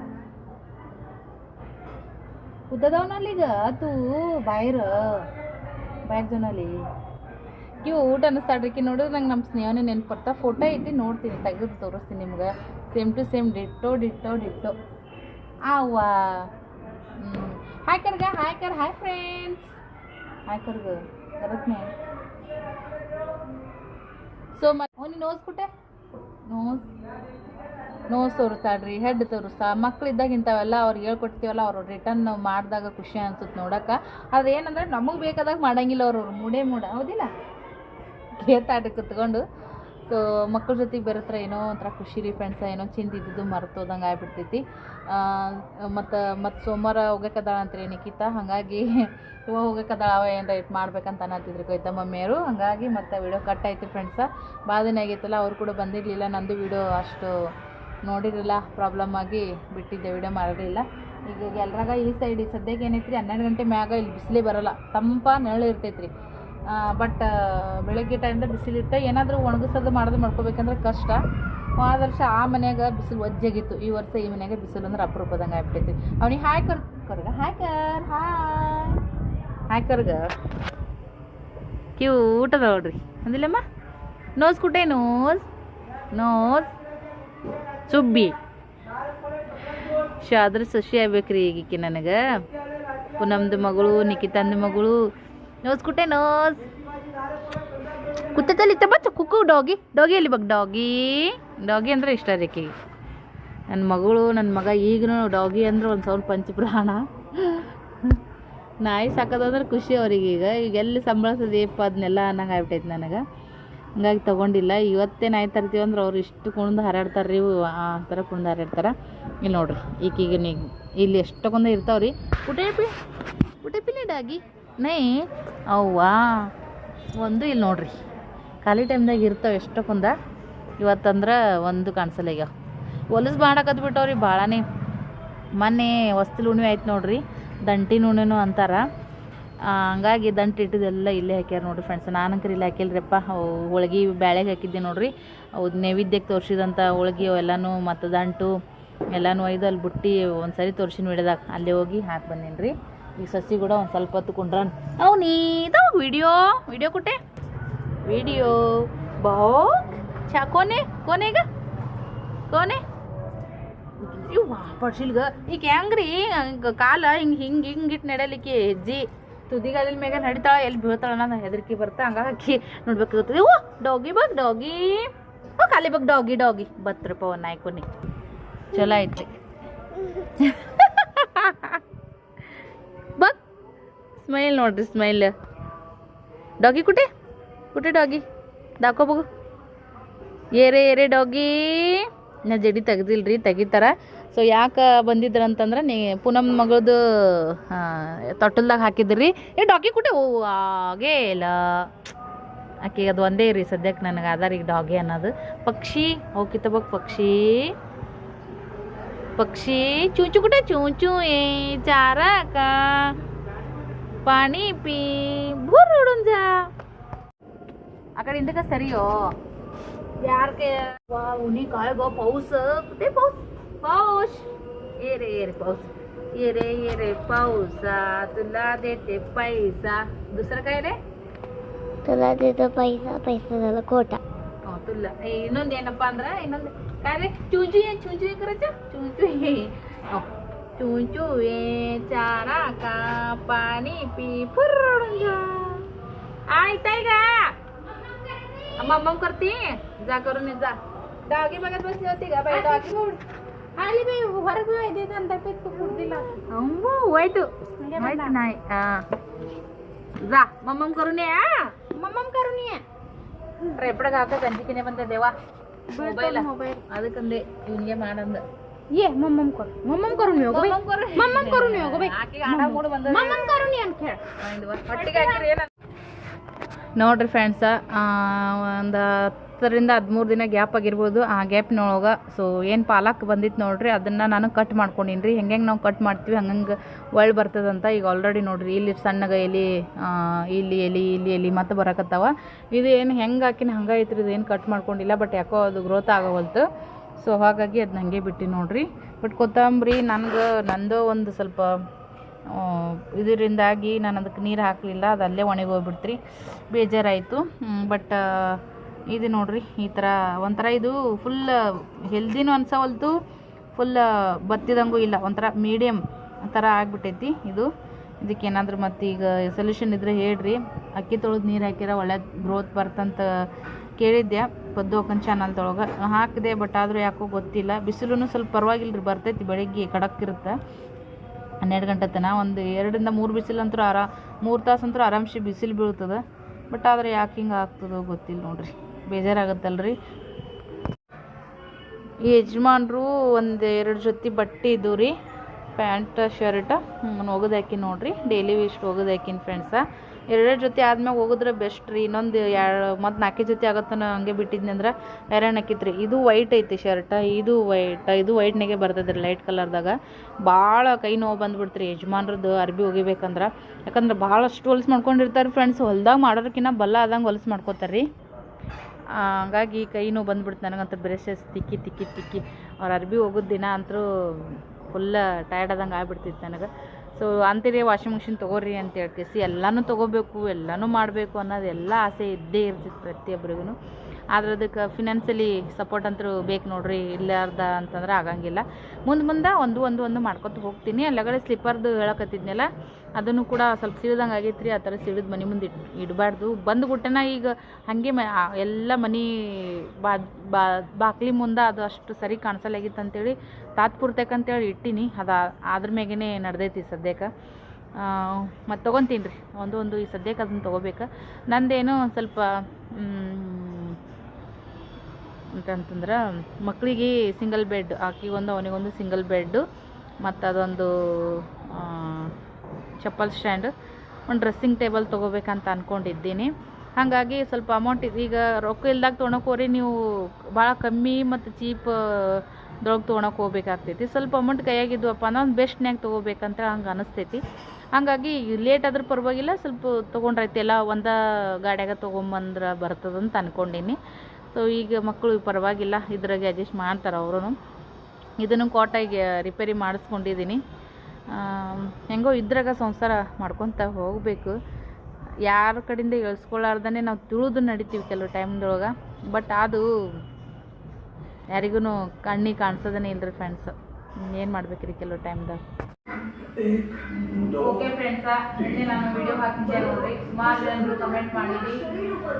ಈಗ ತೂ ಬಾಯ್ರ. ಬ್ಯಾಗ್ ಜೋನಲ್ಲಿ. ಕ್ಯೂಟ್ ಊಟ ಅನ್ನಿಸ್ತಾಡ್ರಿಕಿ ನೋಡಿದ್ರೆ ನಂಗೆ ನಮ್ಮ ಸ್ನೇಹನೇ ನೆನ್ಪು ಫೋಟೋ ಐತಿ, ನೋಡ್ತೀನಿ, ತೆಗೆದು ತೋರಿಸ್ತೀನಿ ನಿಮ್ಗೆ. Same to same ditto ditto ditto ಅವ್ವ. ಹಾಯ್ ಕರ್ಗ ಹಾಯ್ ಕರ್ ಹಾಯ್ ಫ್ರೆಂಡ್ಸ್ ಹಾಯ್ ಕರ್ಗ ಬರತ್ನೆ ಸೊ ಮ ನೀನು ನೋಸ್ಬಿಟ್ಟೆ ನೋಸ್ ನೋಸ್ ತೋರಿಸ್ತಾಡ್ರಿ ಹೆಡ್ ತೋರಿಸ್ತಾ. ಮಕ್ಳಿದ್ದಾಗ ಇಂಥವೆಲ್ಲ ಅವ್ರಿಗೆ ಹೇಳ್ಕೊಡ್ತೀವಲ್ಲ, ಅವ್ರು ರಿಟರ್ನ್ ನಾವು ಮಾಡಿದಾಗ ಖುಷಿ ಅನ್ಸುತ್ತೆ ನೋಡೋಕೆ ಆದ್ರೆ ಏನಂದ್ರೆ ನಮಗೆ ಬೇಕಾದಾಗ ಮಾಡಂಗಿಲ್ಲ ಅವ್ರವ್ರು ಮೂಡೇ ಮೂಡ. ಹೌದಿಲ್ಲ? ಕೇತಾಟ ಕುತ್ಕೊಂಡು. ಸೊ ಮಕ್ಕಳ ಜೊತೆಗೆ ಬೆರೆತ್ರ ಏನೋ ಒಂಥರ ಖುಷಿ ರೀ ಫ್ರೆಂಡ್ಸ ಏನೋ ಚಿಂತಿದ್ದು ಮರ್ತೋದಂಗೆ ಆಗ್ಬಿಡ್ತೈತಿ. ಮತ್ತು ಮತ್ತು ಸೋಮವಾರ ಹೋಗಕ್ಕದಾಳ ಅಂತ್ರಿ ನಿಖಿತಾ. ಹಾಗಾಗಿ ಇವಾಗ ಹೋಗಕ್ಕದಾಳ ಅವ ಏನು ರೈಟ್ ಮಾಡ್ಬೇಕಂತ ಅನ್ನತ್ತಿದ್ರು ಕೊಯ್ತ ಮಮ್ಮಿಯರು ಹಾಗಾಗಿ ಮತ್ತು ವಿಡಿಯೋ ಕಟ್ ಆಯ್ತು ಫ್ರೆಂಡ್ಸ ಭಾಳ ದಿನ ಆಗೈತಲ್ಲ ಅವ್ರು ಕೂಡ ಬಂದಿರಲಿಲ್ಲ. ನಂದು ವಿಡಿಯೋ ಅಷ್ಟು ನೋಡಿರಲಿಲ್ಲ. ಪ್ರಾಬ್ಲಮ್ ಆಗಿ ಬಿಟ್ಟಿದ್ದೆ ವಿಡಿಯೋ ಮಾಡಿರಲಿಲ್ಲ ಈಗ ಎಲ್ರಾಗ ಈ ಸೈಡ್ ಸದ್ಯಕ್ಕೆ ಏನೈತ್ರಿ ಹನ್ನೆರಡು ಗಂಟೆ ಮ್ಯಾಗ ಇಲ್ಲಿ ಬಿಸಿಲೇ ಬರೋಲ್ಲ. ತಂಪ ನೆರಳು ಇರ್ತೈತ್ರಿ. ಬಟ್ ಬೆಳಗ್ಗೆ ಟೈಮ್ದಾಗ ಬಿಸಿಲು ಇರ್ತ ಏನಾದರೂ ಒಣಗಿಸೋದು ಮಾಡೋದು ಮಾಡ್ಕೋಬೇಕಂದ್ರೆ ಕಷ್ಟ. ಹೋದ ವರ್ಷ ಆ ಮನ್ಯಾಗ ಬಿಸಿಲು ಒಜ್ಜಾಗಿತ್ತು ಈ ವರ್ಷ ಈ ಮನ್ಯಾಗ ಬಿಸಿಲು ಅಂದ್ರೆ ಅಪರೂಪದಂಗೆ ಆಗ್ಬಿಟ್ಟೈತಿ ಅವನಿಗೆ ಹಾಯ್ ಕರ್, ಕರ್ಗ. ಹಾಯ್ ಕರ್ ಹಾಯ್ ಕ್ಯೂಟ್ ಅದ ನೋಡ್ರಿ. ಅಂದಿಲ್ಲಮ್ಮ? ನೋಸ್ ಕುಟೆ ನೋಸ್ ನೋಸ್ ಸುಬ್ಬಿ ಶಾದ್ರ ಸಸಿ ಆಗ್ಬೇಕ್ರಿ ಈಗಿಕ್ಕೆ ನನಗೆ. ಪುನಮ್ದು ಮಗಳು ನಿಖಿತಂದು ಮಗಳು. ನೋಸ್ ಕುಟ್ಟೆ ನೋಸ್ ಕುತ್ತದಲ್ಲಿ ಬಚ್ಚ ಕುಕ್ಕು ಡಾಗಿ ಡಾಗಿ ಅಲ್ಲಿ ಬಗ್ ಡಾಗಿ ಡಾಗಿ ಅಂದ್ರೆ ಇಷ್ಟ ರೀ ಆಕಿಗೆ ನನ್ನ ಮಗಳು ನನ್ನ ಮಗ ಈಗಲೂ ಡಾಗಿ ಅಂದ್ರೆ ಒಂದು ಸ್ವಲ್ಪ ಪಂಚಪ್ರಾಣ ನಾಯಿ ಸಾಕೋದಂದ್ರೆ ಖುಷಿ ಅವ್ರಿಗೆ ಈಗ ಈಗ ಎಲ್ಲಿ ಸಂಬಳಿಸೋದು ಏಪ್ಪ ಅದನ್ನೆಲ್ಲ ಅನ್ನಂಗೆ ಆಗ್ಬಿಟ್ಟೈತೆ ನನಗೆ ಹಂಗಾಗಿ ತೊಗೊಂಡಿಲ್ಲ ಇವತ್ತೇ ನಾಯಿ ತರ್ತೀವಿ ಅಂದ್ರೆ ಅವ್ರು ಇಷ್ಟು ಕುಣ್ದು ಹಾರಾಡ್ತಾರೆ ರೀ ಆ ಥರ ಕುಣ್ದು ಹಾರಾಡ್ತಾರೆ ಇಲ್ಲಿ ನೋಡ್ರಿ ಈಗೀಗ ಇಲ್ಲಿ ಎಷ್ಟೊಂದು ಇರ್ತಾವ್ರಿ ರೀ ಊಟ ಪಿ ಊಟ ಪಿಲಿ ಡಾಗಿ ನೈ, ಅವ್ವಾ, ಒಂದು ಇಲ್ಲಿ ನೋಡ್ರಿ. ಖಾಲಿ ಟೈಮ್ದಾಗ ಇರ್ತಾವೆ ಕುಂದ. ಇವತ್ತಂದ್ರೆ ಒಂದು ಕಾಣಿಸಲ್ಲ ಈಗ. ಹೊಲಸು ಮಾಡಕತ್ ಬಿಟ್ಟವ್ರಿ ಭಾಳನೇ ಮೊನ್ನೆ ವಸ್ತು ಉಣ್ವೆ ಆಯ್ತು ನೋಡ್ರಿ. ದಂಟಿ ಉಣ್ಣೆನೂ ಅಂತಾರ. ಹಂಗಾಗಿ ದಂಟು ಇಟ್ಟಿದ್ದೆಲ್ಲ ಇಲ್ಲೇ ಹಾಕ್ಯಾರ ನೋಡ್ರಿ ಫ್ರೆಂಡ್ಸ್ ನಾನಂಕರ್ ಇಲ್ಲಿ ಹಾಕಿಲ್ರಿಪ್ಪ. ಹೋಳ್ಗಿ ಬ್ಯಾಳೆಗೆ ಹಾಕಿದ್ದೆ ನೋಡ್ರಿ. ಅವು ನೈವೇದ್ಯಕ್ಕೆ ತೋರಿಸಿದಂಥ ಹೋಳ್ಗಿ ಅವೆಲ್ಲನೂ ಮತ್ತು ದಂಟು, ಎಲ್ಲನೂ ಒಯ್ದು ಅಲ್ಲಿ ಬುಟ್ಟಿ ಒಂದು ಸರಿ ತೋರಿಸಿನ ವಿಡಿಯೋದಾಗ ಅಲ್ಲಿ ಹೋಗಿ ಹಾಕಿ ಬಂದೀನಿ ರೀ ಈಗ ಸಸಿ ಕೂಡ ಒಂದು ಸ್ವಲ್ಪ ಹೊತ್ತು ಕುಂಡ್ರನ್ ಅವು ನೀದ ವಿಡಿಯೋ. ವಿಡಿಯೋ ಕುಟ್ಟೆ. ವಿಡಿಯೋ. ಬಾಕ್. ಚಾ ಕೋನೆ ಕೋನೆಗ ಕೋನೆ. ಇವ್ ಪಡ್ಸಿಲ್ಗ ಈಗ ಹೆಂಗ್ರಿ? ಹಂಗ ಕಾಲ ಹಿಂಗೆ ಹಿಂಗೆ ಹಿಂಗೆ ಇಟ್ಟು ನಡಲಿಕ್ಕೆ ಹೆಜ್ಜಿ. ತುದಿಗಾಲಿನ ಮ್ಯಾಗ ನಡಿತಾಳ ಎಲ್ಲಿ ಬೀಳ್ತಾಳ ನಾನು ಹೆದರಿಕೆ ಬರ್ತಾ ಹಂಗಾಗಿ ನೋಡ್ಬೇಕಾಗ್ತದೆ ಓ ಡಾಗಿ ಬಗ್ ಡಾಗಿ. ಓ, ಖಾಲಿ ಬಗ್ ಡಾಗಿ ಡಾಗಿ. ಬತ್ರಪ್ಪ ಒಂದು ನಾಯ್ಕೊನಿ ಚಲೋ ಐತ್ರಿ ಸ್ಮೈಲ್ ನೋಡ್ರಿ, ಸ್ಮೈಲ್. ಡಾಗಿ ಕುಟೆ ಕುಟೆ ಡಾಗಿ. ದಾಕೋಬೋಗು ಏರೆ ಏರೆ ಡಾಗಿ. ನಾ ಜಡಿ ತೆಗ್ದಿಲ್ರಿ, ತೆಗಿತಾರ. ಸೊ ಯಾಕೆ ಬಂದಿದ್ರ ಅಂತಂದ್ರೆ ನೀ ಪೂನಮ್ ಮಗಳದು ತೊಟ್ಟಲ್ದಾಗ ಹಾಕಿದ್ರಿ. ಏ, ಡಾಗಿ ಕುಟೆ, ಓ, ಆಗೇ ಇಲ್ಲ. ಆಕೆ ಅದು ಒಂದೇ ರೀ ಸದ್ಯಕ್ಕೆ ನನಗೆ ಆಧಾರ ಈಗ ಡಾಗಿ ಅನ್ನೋದು. ಪಕ್ಷಿ ಹೋಗಿತ್ತಬೇಕು ಪಕ್ಷಿ. ಪಕ್ಷಿ, ಚೂಚು ಕುಟೆ, ಚೂಚು, ಏ पानी पी भूर उड़न जा। अगर इंद का सरियो यार के वा उनी काय गो पाउस ते पाउस पाउस ये रे ये रे पाउस ये रे ये रे पाऊसा तुला दे ते पैसा। दूसरा काय रे? तुला दे तो पैसा पैसा ना लगो टा तुला इन्होंने खोटा ತುಲ್ಲ ಇನ್ನೊಂದು ಏನಪ್ಪ ಅಂದ್ರೆ ಇನ್ನೊಂದು ಕಾರ್ಯ ಚೂಂಚು ಚೂಂಚು ಕರಚ ಚೂಂಚು चुंचुए चारा का पाणी पी फुरडून घ्या ऐकताय का मम्मम करती जा करून जा डागी बघत बसली होती का बाई डागी आली बाई वरच माहिती नंतर पेट पकडून दिला अंगो वाईट माहीत नाही जा मम्मम करून ये मम्मम करून ये రేపటి కాక కంచికినే పంత దేవా మొబైల్ అదే కందే యూనియన్ ఆనందం ये मम्मम कर मम्मम करून येऊ गं बाई ಮಮ್ಮಮ್ ಕರುಣ್ ಯೋಗ ಆಕಿಗೆ ಆಡ ಮೂಡು ಬಂದ मम्मम करून ये खेळ ಹೊಟ್ಟಿಗೆ ಹಾಕಿರಿ ಏನ ನೋಡ್ರಿ ಫ್ರೆಂಡ್ಸ ಒಂದು ಹತ್ತರಿಂದ ಹದಿಮೂರು ದಿನ ಗ್ಯಾಪ್ ಆಗಿರ್ಬೋದು ಆ ಗ್ಯಾಪ್ನೊಳಗೆ ಸೊ ಏನು ಪಾಲಕ್ ಬಂದಿತ್ತು ನೋಡ್ರಿ ಅದನ್ನು ನಾನು ಕಟ್ ಮಾಡ್ಕೊಂಡಿನಿ ರೀ ಹೆಂಗೆ ನಾವು ಕಟ್ ಮಾಡ್ತೀವಿ ಹಂಗಂಗೆ ಒಳ್ಳೆ ಬರ್ತದಂತ ಈಗ ಆಲ್ರೆಡಿ ನೋಡ್ರಿ ಇಲ್ಲಿ ಸಣ್ಣಗೆ ಎಲಿ ಆ, ಇಲ್ಲಿ ಎಲಿ ಇಲ್ಲಿ ಎಲಿ ಮತ್ತೆ ಬರಕತ್ತಾವ ಇದು ಏನು ಹೆಂಗೆ ಹಾಕಿನ ಹಂಗೆ ಐತ್ರಿ ಇದು ಏನು ಕಟ್ ಮಾಡ್ಕೊಂಡಿಲ್ಲ ಬಟ್ ಯಾಕೋ ಅದು ಗ್ರೋತ್ ಆಗವಲ್ತು ಸೊ ಹಾಗಾಗಿ ಅದು ನನಗೆ ಬಿಟ್ಟು ನೋಡಿರಿ. ಬಟ್ ಕೊತ್ತಂಬರಿ ನನಗೆ ನಂದು ಒಂದು ಸ್ವಲ್ಪ ಇದರಿಂದಾಗಿ ನಾನು ಅದಕ್ಕೆ ನೀರು ಹಾಕಲಿಲ್ಲ. ಅದು ಅಲ್ಲೇ ಒಣಗೋಗ್ಬಿಡ್ತು ರೀ ಬೇಜಾರಾಯಿತು. ಬಟ್ ಇದು ನೋಡ್ರಿ, ಈ ಥರ ಒಂಥರ ಇದು ಫುಲ್ ಹೆಲ್ದಿನೂ ಅನ್ಸವಲ್ತು ಫುಲ್ ಬತ್ತಿದಂಗೂ ಇಲ್ಲ. ಒಂಥರ ಮೀಡಿಯಮ್ ಥರ ಆಗಿಬಿಟ್ಟೈತಿ ಇದು. ಇದಕ್ಕೆ ಏನಾದರೂ ಮತ್ತು ಈಗ ಸೊಲ್ಯೂಷನ್ ಇದ್ರೆ ಹೇಳ್ರಿ. ಅಕ್ಕಿ ತೊಳೆದು ನೀರು ಹಾಕಿರ ಒಳ್ಳೆ ಗ್ರೋತ್ ಬರ್ತಂತ ಕೇಳಿದ್ದೆ ಪದ್ದೋಕನ್ ಚಾನಲ್ದೊಳಗೆ ಹಾಕಿದೆ ಬಟ್ ಆದರೂ ಯಾಕೋ ಗೊತ್ತಿಲ್ಲ. ಬಿಸಿಲು ಸ್ವಲ್ಪ ಪರವಾಗಿಲ್ಲ ರೀ ಬರ್ತೈತಿ, ಬೆಳಿಗ್ಗೆ ಖಡಕ್ ಇರುತ್ತೆ ಹನ್ನೆರಡು ಗಂಟೆ ತನಕ, ಒಂದು ಎರಡರಿಂದ ಮೂರು ಬಿಸಿಲು ಅಂತೂ ಆರಾ, ಮೂರು ತಾಸು ಆರಾಮ್ಸಿ ಬಿಸಿಲು ಬೀಳ್ತದೆ. ಬಟ್ ಆದರೆ ಯಾಕೆ ಹಿಂಗೆ ಆಗ್ತದೋ ಗೊತ್ತಿಲ್ಲ ನೋಡಿರಿ. ಬೇಜಾರಾಗತ್ತಲ್ರಿ. ಈ ಯಜಮಾನ್ರು ಒಂದು ಎರಡು ಜೊತೆ ಬಟ್ಟೆ ಇದ್ದು ರೀ ಪ್ಯಾಂಟ್, ಶರ್ಟ್ ಒಗದು ಹಾಕಿ ನೋಡ್ರಿ. ಡೈಲಿ ವೇಸ್ಟ್ ಒಗದು ಹಾಕಿನ ಫ್ರೆಂಡ್ಸ ಎರಡೆರಡು ಜೊತೆ ಆದ್ಮ್ಯಾಗ ಹೋಗಿದ್ರೆ ಬೆಸ್ಟ್ ರೀ. ಇನ್ನೊಂದು ಎರಡು ಮತ್ತು ನಾಲ್ಕೇ ಜೊತೆ ಆಗತ್ತನ ಹಂಗೆ ಬಿಟ್ಟಿದ್ನಿ ಅಂದ್ರೆ ಹೈರಾಣ ರೀ ಇದು ವೈಟ್ ಐತಿ ಶರ್ಟ ಇದು ವೈಟ್ ಇದು ವೈಟ್ನಾಗೆ ಬರ್ತದ್ರಿ ಲೈಟ್ ಕಲರ್ದಾಗ ಭಾಳ ಕೈ ನೋವು ಬಂದ್ಬಿಡ್ತ್ರಿ. ಯಜಮಾನ್ರದ್ದು ಅರ್ಬಿ ಒಗಿಬೇಕಂದ್ರೆ. ಯಾಕಂದ್ರೆ ಭಾಳಷ್ಟು ಹೊಲ್ಸು ಮಾಡ್ಕೊಂಡಿರ್ತಾರೆ ಫ್ರೆಂಡ್ಸ್ ಹೊಲ್ದಾಗ ಮಾಡೋರ್ಕಿನ್ನ ಬಲ್ಲ ಆದಂಗೆ ಹೊಲ್ಸು ಮಾಡ್ಕೋತಾರೆ ರೀ ಹಂಗಾಗಿ ಕೈ ನೋವು ಬಂದ್ಬಿಡ್ತು ನನಗಂತೂ ಬ್ರೆಷಸ್ ತಿಕ್ಕಿ ತಿಕ್ಕಿ ತಿಕ್ಕಿ. ಅವ್ರ ಅರ್ಬಿ ಹೋಗೋದು ದಿನ ಅಂತೂ ಫುಲ್ಲ ಟಯರ್ಡ್ ಆದಂಗೆ ಆಗಿಬಿಡ್ತಿತ್ತು ನನಗೆ. ಸೊ ಅಂತೀರಿ ವಾಷಿಂಗ್ ಮಿಷಿನ್ ತೊಗೋರಿ ಅಂತ ಹೇಳ್ಕೇಸಿ ಎಲ್ಲನೂ ತೊಗೋಬೇಕು, ಎಲ್ಲನೂ ಮಾಡಬೇಕು ಅನ್ನೋದು ಎಲ್ಲ ಆಸೆ ಇದ್ದೇ ಇರ್ತಿತ್ತು ಪ್ರತಿಯೊಬ್ಬರಿಗೂ ಆದ್ರೆ ಅದಕ್ಕೆ ಫಿನಾನ್ಸಿಯಲಿ ಸಪೋರ್ಟ್ ಅಂತೂ ಬೇಕು ನೋಡ್ರಿ, ಇಲ್ಲಾರ್ದ ಅಂತಂದ್ರೆ ಆಗಂಗಿಲ್ಲ. ಮುಂದೆ ಮುಂದೆ ಒಂದು ಒಂದು ಒಂದು ಮಾಡ್ಕೊತ ಹೋಗ್ತೀನಿ. ಅಲ್ಲಗಡೆ ಸ್ಲಿಪ್ಪರ್ದು ಹೇಳಕತ್ತಿದ್ನಲ್ಲ, ಅದನ್ನು ಕೂಡ ಸ್ವಲ್ಪ ಸಿಡಿದಂಗೆ ಆಗೈತೆ ರೀ ಆ ಥರ ಸಿಡಿದು ಮನೆ ಮುಂದೆ ಇಟ್ ಇಡಬಾರ್ದು. ಬಂದು ಗುಟ್ಟನ ಈಗ ಹಾಗೆ ಮ ಎಲ್ಲ ಮನೆ ಬಾ ಬಾಕ್ಲಿ ಮುಂದೆ ಅದು ಅಷ್ಟು ಸರಿ ಕಾಣಿಸಲಾಗಿತ್ತು ಅಂತೇಳಿ ತಾತ್ಪೂರ್ತಕ್ಕಂತೇಳಿ ಇಟ್ಟೀನಿ. ಅದು ಅದ್ರ ಮ್ಯಾಗೇ ನಡೆದೈತಿ ಸದ್ಯಕ್ಕೆ ಮತ್ತು ತೊಗೊತೀನಿ ರೀ. ಒಂದು ಒಂದು ಈ ಸದ್ಯಕ್ಕೆ ಅದನ್ನು ತೊಗೋಬೇಕು. ನಂದೇನು ಸ್ವಲ್ಪ ಅಂತಂತಂದ್ರೆ ಮಕ್ಕಳಿಗೆ ಸಿಂಗಲ್ ಬೆಡ್ ಆಕಿಗೊಂದು ಅವನಿಗೊಂದು ಸಿಂಗಲ್ ಬೆಡ್ಡು ಮತ್ತು ಅದೊಂದು ಚಪ್ಪಲ್ ಸ್ಟ್ಯಾಂಡ್ ಒಂದು ಡ್ರೆಸ್ಸಿಂಗ್ ಟೇಬಲ್ ತೊಗೋಬೇಕಂತ ಅಂದ್ಕೊಂಡಿದ್ದೀನಿ ಹಾಗಾಗಿ ಸ್ವಲ್ಪ ಅಮೌಂಟ್ ಈಗ ರೊಕ್ಕ ಇಲ್ದಾಗ ತೊಗೊಳಕ್ಕೆ ಹೋರಿ, ನೀವು ಭಾಳ ಕಮ್ಮಿ ಮತ್ತು ಚೀಪ್ ದೊಳಗೆ ತೊಗೊಳಕ್ಕೆ ಹೋಗ್ಬೇಕಾಗ್ತೈತಿ. ಸ್ವಲ್ಪ ಅಮೌಂಟ್ ಕೈಯಾಗಿದ್ವಪ್ಪ ಅಂದ್ರೆ ಒಂದು ಬೆಸ್ಟ್ನ್ಯಾಗ ತೊಗೋಬೇಕಂತ ಹಂಗೆ ಅನಿಸ್ತೈತಿ. ಹಾಗಾಗಿ ಲೇಟ್ ಆದ್ರೂ ಪರವಾಗಿಲ್ಲ, ಸ್ವಲ್ಪ ತೊಗೊಂಡ್ರೈತಿ ಎಲ್ಲ ಒಂದ ಗಾಡ್ಯಾಗ ತೊಗೊಂಬಂದ್ರೆ ಬರ್ತದಂತ ಅಂದ್ಕೊಂಡೀನಿ ಸೊ ಈಗ ಮಕ್ಕಳು ಪರವಾಗಿಲ್ಲ, ಇದ್ರಾಗೆ ಅಡ್ಜಸ್ಟ್ ಮಾಡ್ತಾರೆ ಅವರು ಇದನ್ನು ಕೋಟಾಗಿ ರಿಪೇರಿ ಮಾಡಿಸ್ಕೊಂಡಿದ್ದೀನಿ ಹೆಂಗೋ ಇದ್ರಾಗ ಸಂಸಾರ ಮಾಡ್ಕೊತ ಹೋಗಬೇಕು. ಯಾರ ಕಡೆಯಿಂದ ಇಳಿಸ್ಕೊಳ್ಳಾರ್ದೇ ನಾವು ತಿಳಿದು ನಡಿತೀವಿ ಕೆಲವು ಟೈಮ್ದೊಳಗೆ ಬಟ್ ಅದು ಯಾರಿಗೂ ಕಣ್ಣಿಗೆ ಕಾಣಿಸೋದೇ ಇಲ್ರಿ ಫ್ರೆಂಡ್ಸ್ ಏನು ಮಾಡ್ಬೇಕ್ರಿ ಕೆಲವು ಟೈಮ್ದಾಗ ಓಕೆ ಫ್ರೆಂಡ್ಸ ನಿನ್ನೆ ನಾನು ವಿಡಿಯೋ ಹಾಕಿದ್ದೆ ನೋಡ್ರಿ. ಸುಮಾರು ಜನರು ಕಮೆಂಟ್ ಮಾಡಿರಿ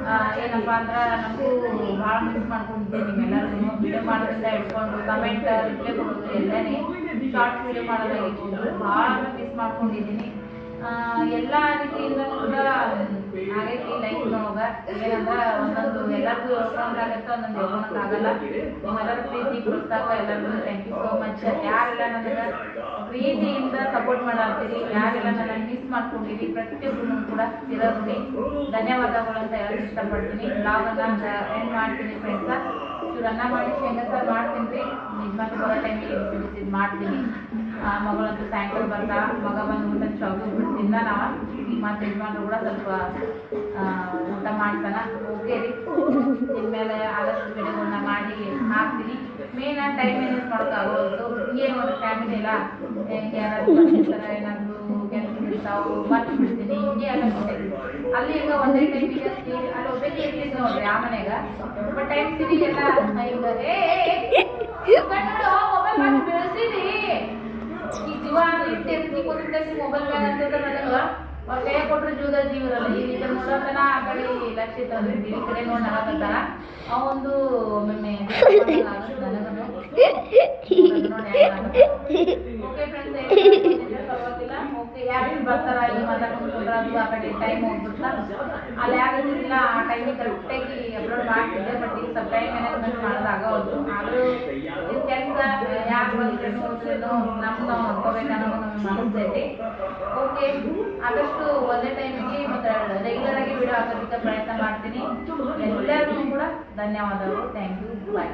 ಆ, ಏನಪ್ಪ ಅಂದ್ರೆ ನಮಗೂ ಭಾಳ ಮಿಸ್ ಮಾಡ್ಕೊಂಡಿದ್ದೆ ನಿಮ್ಮೆಲ್ಲರಿಗೂ ವಿಡಿಯೋ ಮಾಡೋದ್ರಿಂದ ಇಟ್ಕೊಂಡು ಕಮೆಂಟ್ ರಿಪ್ಲೈ ಕೊಡೋದು ಎಲ್ಲನೇ. ಶಾರ್ಟ್ ವಿಡಿಯೋ ಮಾಡೋದಾಗಿತ್ತು ಭಾಳ ಮಿಸ್ ಮಾಡ್ಕೊಂಡಿದ್ದೀನಿ ಎಲ್ಲ ರೀತಿಯಿಂದ ಕೂಡ ಆಗೈತಿ ನಮಗ ಏನಂದ್ರ ಒಂದೊಂದು ಎಲ್ಲರಿಗೂ ಯೋಳ್ಕೊಂಡಾಗತ್ತ ಒಂದೊಂದು ಯೋಳ್ಕೊಳಕ್ಕಾಗಲ್ಲ ನಿಮ್ಮೆಲ್ಲರ ಪ್ರೀತಿ ಪ್ರೋತ್ಸಾಹ ಎಲ್ಲರಿಗೂ ಥ್ಯಾಂಕ್ ಯು ಸೋ ಮಚ್ ಯಾರೆಲ್ಲ ನನಗೆ ಪ್ರೀತಿಯಿಂದ ಸಪೋರ್ಟ್ ಮಾಡಾಕ್ತೀರಿ ಯಾರೆಲ್ಲ ನನ್ನ ಮಿಸ್ ಮಾಡ್ಕೊಂಡಿರಿ, ಪ್ರತಿಯೊಬ್ಬರು ಕೂಡ ಇರೋದ್ರಿ ಧನ್ಯವಾದಗಳು ಅಂತ ಹೇಳಕ್ ಇಷ್ಟಪಡ್ತೀನಿ. ಬ್ಲಾಗನ್ನ ಎಂಡ್ ಮಾಡ್ತೀನಿ ಫ್ರೆಂಡ್ಸ ಇವ್ರು ಅನ್ನ ಮಾಡಿ ಶೇಂಗಾ ಮಾಡ್ತೀನಿ ರೀ. ಯಜಮಾನ್ರು ಬರೋ ಟೈಮಿಗೆ ಮಾಡ್ತೀನಿ. ಆ, ಮಗಳಂತೂ ಸಾಯಂಕಾಲ ಬರ್ತಾ ಮಗ ಬಂದು ಊಟ ಬಿಟ್ಟು ಬಿಡ್ತಿಂದ ನಾವ ಮತ್ತೆ ಯಜಮಾನ್ರು ಕೂಡ ಸ್ವಲ್ಪ ಊಟ ಮಾಡ್ತಾನ ಓಕೆ ರೀ ಇನ್ಮೇಲೆ ಆದಷ್ಟು ಬೆಳೆಗಳನ್ನ ಮಾಡಿ ಹಾಕ್ತೀನಿ ಮೇನ್ ಟೈಮ್ ಮ್ಯಾನೇಜ್ ಮಾಡೋಕ್ಕಾಗೋದು ಏನು ಒಂದು ಫ್ಯಾಮಿಲಿ ಇಲ್ಲ ಯಾರಾದ್ರು ಏನಾದ್ರು ಕೆಲಸ ಬಿಡ್ತೀನಿ ಹಿಂಗೆ ಎಲ್ಲ ಅಲ್ಲಿ ಈಗ ಒಂದೇ ಟೈಮಿಗೆ ಅಲ್ಲಿ ಆ ಮನೆಗ ಬಟ್ ಟೈಮ್ ಈಗ ಏ ಮೊಬೈಲ್ ಮಾಡಿ ಬೆಳೆಸಿದಿ ಈ ಜೀವ ಇಟ್ಟು ಎತ್ತಿ ಮೊಬೈಲ್ ಬ್ಯಾಗ್ ಅಂತ ನನಗ ಅವ್ರ ಕೈ ಕೊಟ್ರೆ ಜೀವದ ಈ ರೀತಿ ನೋಡತನ ಆ ಕಡೆ ಲಕ್ಷಿತ ಈ ಕಡೆ ನೋಡಿ ನಗತ್ತಾರ ಆ ಒಂದು ಒಮ್ಮೊಮ್ಮೆ ನನಗನು ಓಕೆ ಫ್ರೆಂಡ್ಸ್ ಯಾರು ಬರ್ತಾರ ಇಲ್ಲಿ ಮಾತಾಡ್ಕೊಂಡು ಆ ಕಡೆ ಟೈಮ್ ಹೋಗ್ಬಿಡ್ತಾ ಅಲ್ಲಿ ಯಾರಿಲ್ಲ ಆ ಟೈಮಿಗೆ ಕರೆಕ್ಟಾಗಿ ಅಪ್ಲೋಡ್ ಮಾಡ್ತಿದ್ದೆ ಬಟ್ ಈಗ ಸ್ವಲ್ಪ ಟೈಮ್ ಮ್ಯಾನೇಜ್ಮೆಂಟ್ ಮಾಡೋದಾಗೋದು ಆದರೂ ಕೆಲಸ ಯಾರು ಬಂದ್ರೂ ನಮ್ಗೆ ನಾವು ನೋಡ್ಕೋಬೇಕನ್ನೋ ನಮಗೆ ಮನಸ್ಸೈತಿ ಓಕೆ ಆದಷ್ಟು ಒಂದೇ ಟೈಮಿಗೆ ಮತ್ತೆ ರೆಗ್ಯುಲರ್ ಆಗಿ ವಿಡಿಯೋ ಹಾಕೋದಕ್ಕೆ ಪ್ರಯತ್ನ ಮಾಡ್ತೀನಿ. ಎಲ್ಲರಿಗೂ ಕೂಡ ಧನ್ಯವಾದಗಳು. Thank you bye